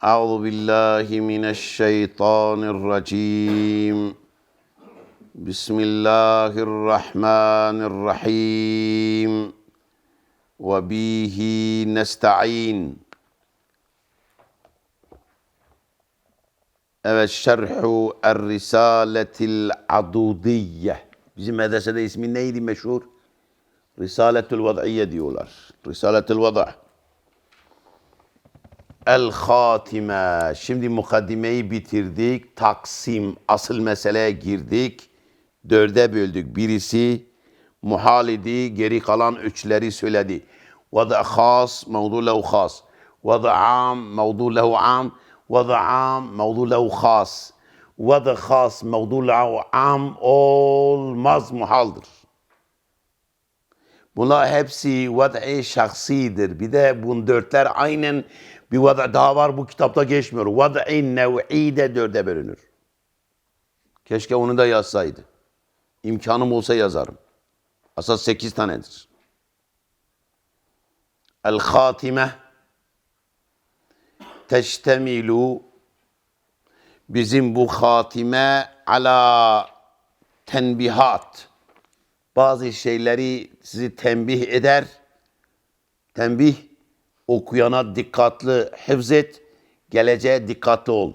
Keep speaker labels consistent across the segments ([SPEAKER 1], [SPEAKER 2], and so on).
[SPEAKER 1] أعوذ بالله من الشيطان الرجيم بسم الله الرحمن الرحيم وبه نستعين Evet şerhu er-risaletil adudiyye. Bizim medresede ismi neydi meşhur? Risaletül vad'iyye diyorlar. Risaletül vada'. El Hatime. Şimdi mukaddimeyi bitirdik. Taksim, asıl meseleye girdik. Dörde böldük. Birisi muhal idi. Geri kalan üçleri söyledi. Vada khas, mevdu lehu khas. Vada am, mevdu lehu am. Vada am, mevdu lehu khas. Vada khas, mevdu lehu am olmaz muhaldır. Bunlar hepsi vad'i şahsidir. Bir de bu dörtler aynen bir vada daha var bu kitapta geçmiyor. Vad'i nev'i de dörde bölünür. Keşke onu da yazsaydı. İmkanım olsa yazarım. Asas sekiz tanedir. El Hatime teştemilu bizim bu hatime ala tenbihat bazı şeyleri sizi tembih eder. Tembih okuyana dikkatli hifzet, geleceğe dikkatli ol.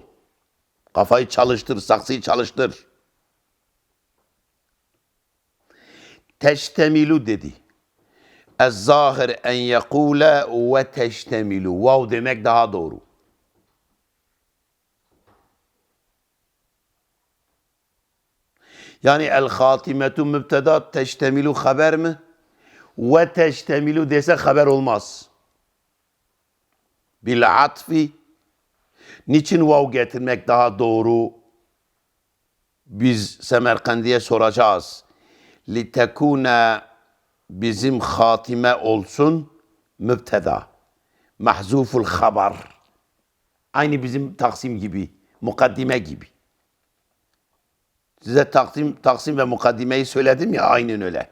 [SPEAKER 1] Kafayı çalıştır, saksıyı çalıştır. Teştemilu dedi. Ez-zahir en yekule ve teştemilu. Vav demek daha doğru. Yani el hatimetu mübteda teştemilu haber mi? Ve teştemilu dese haber olmaz. Bil atfi niçin vav getirmek daha doğru? Biz Semerkandi'ye soracağız. Litekune bizim hatime olsun mübteda. Mahzuful haber. Aynı bizim taksim gibi, mukaddime gibi. Size taksim, taksim ve mukaddimeyi söyledim ya aynen öyle.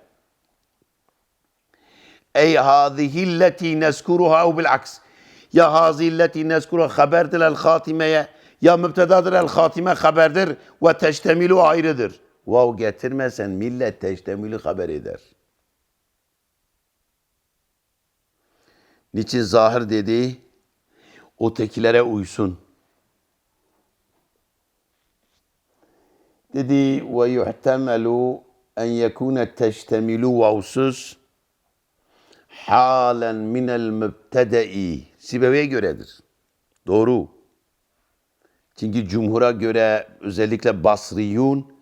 [SPEAKER 1] Ey hazihilleti neskuruha bil aks. Ya hazihilleti neskuruha haberdir el hatimeye ya mübtedadır el hatime haberdir ve teştemilu ayrıdır. Vav getirmesen millet teştemilu haber eder. Niçin zahir dedi? O tekilere uysun. dedi ve yuhtemelu en yekune teştemilu vavsuz halen minel mübtede'i. Sibevi'ye göredir. Doğru. Çünkü cumhura göre özellikle Basriyun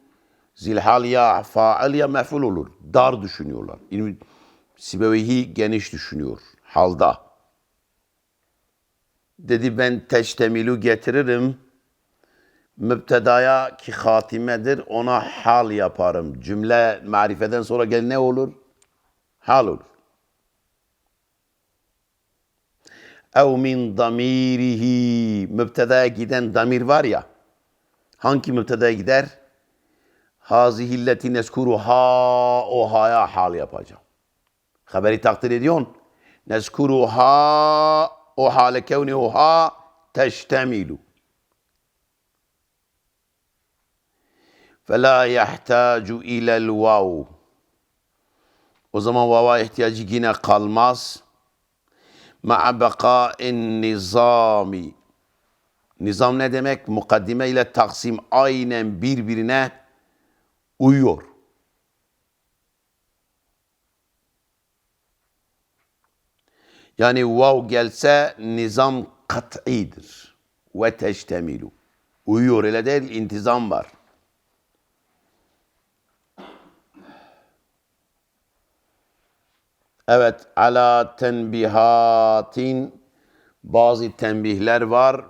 [SPEAKER 1] zilhal ya faal ya mef'ul olur. Dar düşünüyorlar. İlmi- Sibevihi geniş düşünüyor. Halda. Dedi ben teştemilu getiririm müptedaya ki hatimedir ona hal yaparım. Cümle marifeden sonra gel ne olur? Hal olur. Ev min damirihi müptedaya giden damir var ya hangi müptedaya gider? Hazihilleti neskuru ha o haya hal yapacağım. Haberi takdir ediyorsun. Neskuru ha o hale kevni o ha teştemilu. فَلَا يَحْتَاجُ اِلَى الْوَوْ O zaman vava ihtiyacı yine kalmaz. ma'a bekâin nizami. Nizam ne demek? Mukaddime ile taksim aynen birbirine uyuyor. Yani vav gelse nizam kat'idir. Ve teştemilu. Uyuyor öyle değil, intizam var. Evet, ala tenbihatin bazı tembihler var.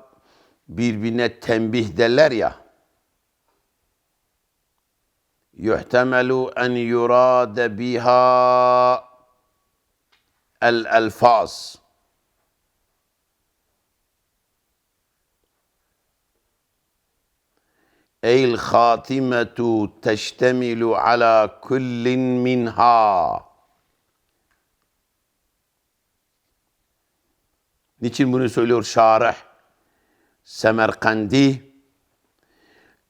[SPEAKER 1] Birbirine tembih derler ya. Yuhtemelu en yurade biha el elfaz. Ey el khatimetu teştemilu ala kullin minha. Niçin bunu söylüyor şarih? Semerkandi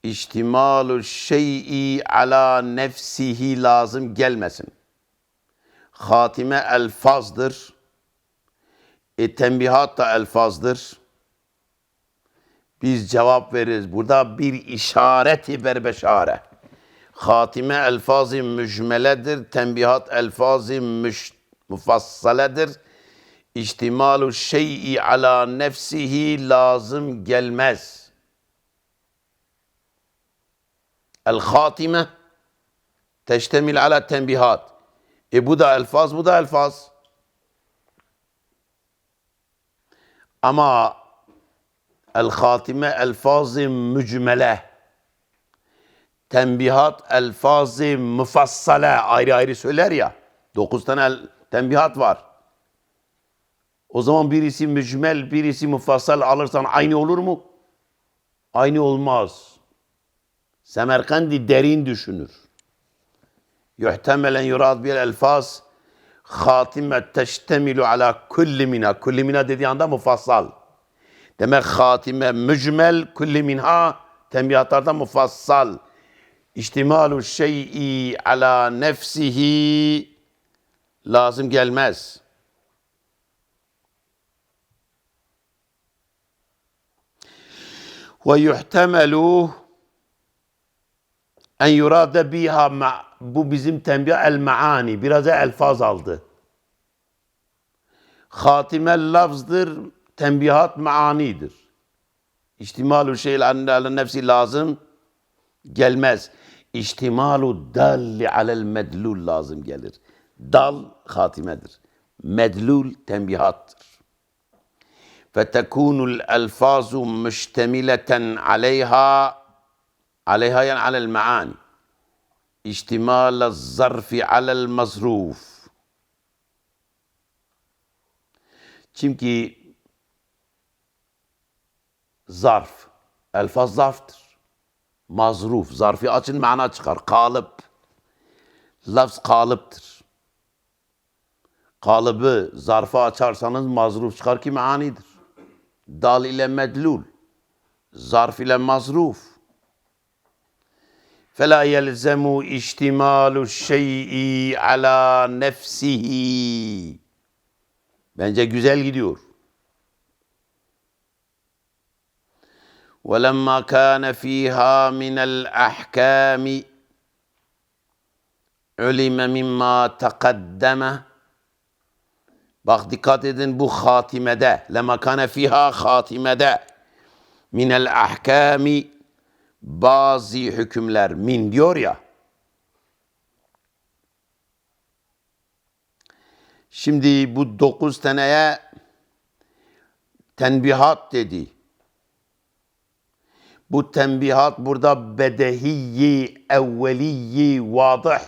[SPEAKER 1] İhtimalu şey'i ala nefsihi lazım gelmesin. Hatime elfazdır. E, tembihat da elfazdır. Biz cevap veririz. Burada bir işareti berbeşare. Hatime elfazı mücmeledir. Tembihat elfazı müş, mufassaledir. İhtimalu şey'i ala nefsihi lazım gelmez. El hatime teştemil ala tembihat. E bu da elfaz, bu da elfaz. Ama el hatime elfazı mücmele. Tembihat elfazı mufassale ayrı ayrı söyler ya. Dokuz tane el, tembihat var. O zaman birisi mücmel, birisi mufassal alırsan aynı olur mu? Aynı olmaz. Semerkandi derin düşünür. Yuhtemelen yurad bil elfaz hatime teştemilu ala kulli mina. Kulli mina dediği anda mufassal. Demek hatime mücmel kulli minha tembihatlarda mufassal. İhtimalu şey'i ala nefsihi lazım gelmez. Yuhtemelu en yurade biha ma bu bizim tembih el maani biraz elfaz aldı. Hatimel lafzdır, tembihat maanidir. İhtimalu şeyl ala nefsi lazım gelmez. İhtimalu dalli alel medlul lazım gelir. Dal hatimedir. Medlul tembihattır. فتكون الألفاظ مشتملة عليها عليها يعني على المعاني. اشتمال الظرف على المظروف. چونكي ظرف الفاظ ظرف مظروف ظرفي اچن معنى چقر قالب. لفظ قالب، قالبı ظرفı açarsanız mazruf çıkar ki معانidir. Dal ile medlul, zarf ile mazruf. فلا يلزم اشتمال الشيء على نفسه Bence güzel gidiyor. ولما كان فيها من الأحكام علم مما تقدم Bak dikkat edin bu hatimede. Lema kana fiha hatimede. Minel ahkami bazı hükümler min diyor ya. Şimdi bu dokuz taneye tenbihat dedi. Bu tenbihat burada bedehiyyi, evveliyyi, vadıh.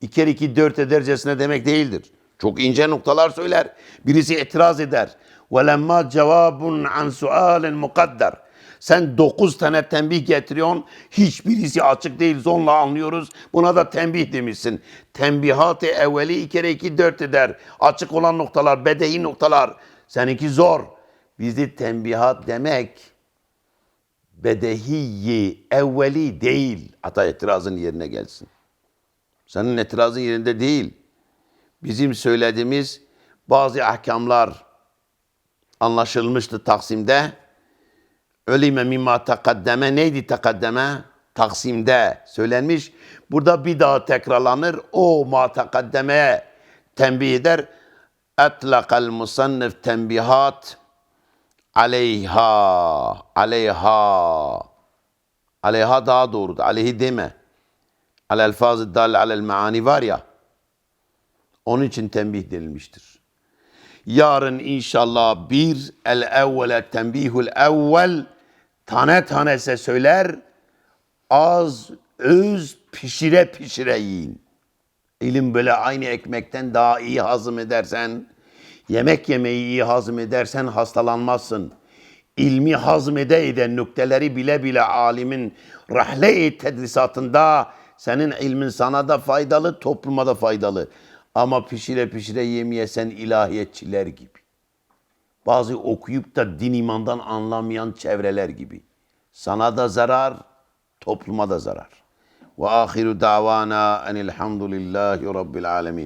[SPEAKER 1] İki iki dört edercesine demek değildir. Çok ince noktalar söyler. Birisi itiraz eder. وَلَمَّا cevabun an sualen mukadder. Sen dokuz tane tembih getiriyorsun. Hiçbirisi açık değil. Zonla anlıyoruz. Buna da tembih demişsin. Tembihat-ı evveli iki kere iki dört eder. Açık olan noktalar, bedehi noktalar. Seninki zor. Bizi tembihat demek bedehiyi evveli değil. Ata itirazın yerine gelsin. Senin itirazın yerinde değil. Bizim söylediğimiz bazı ahkamlar anlaşılmıştı Taksim'de. Ölime mimma takaddeme neydi takaddeme? Taksim'de söylenmiş. Burada bir daha tekrarlanır. O ma takaddemeye tembih eder. Etlakal musannif tembihat aleyha aleyha aleyha daha doğrudur. Aleyhi deme. Al elfazı dal alel maani var ya. Onun için tembih denilmiştir. Yarın inşallah bir el evvele tembihul evvel tane tane size söyler. Az öz pişire pişire yiyin. İlim böyle aynı ekmekten daha iyi hazım edersen, yemek yemeyi iyi hazım edersen hastalanmazsın. İlmi hazmede eden nükteleri bile bile alimin rahle tedrisatında senin ilmin sana da faydalı, topluma da faydalı. Ama pişire pişire yemeyesen ilahiyetçiler gibi. Bazı okuyup da din imandan anlamayan çevreler gibi. Sana da zarar, topluma da zarar. Ve ahiru davana enilhamdülillahi rabbil alemin.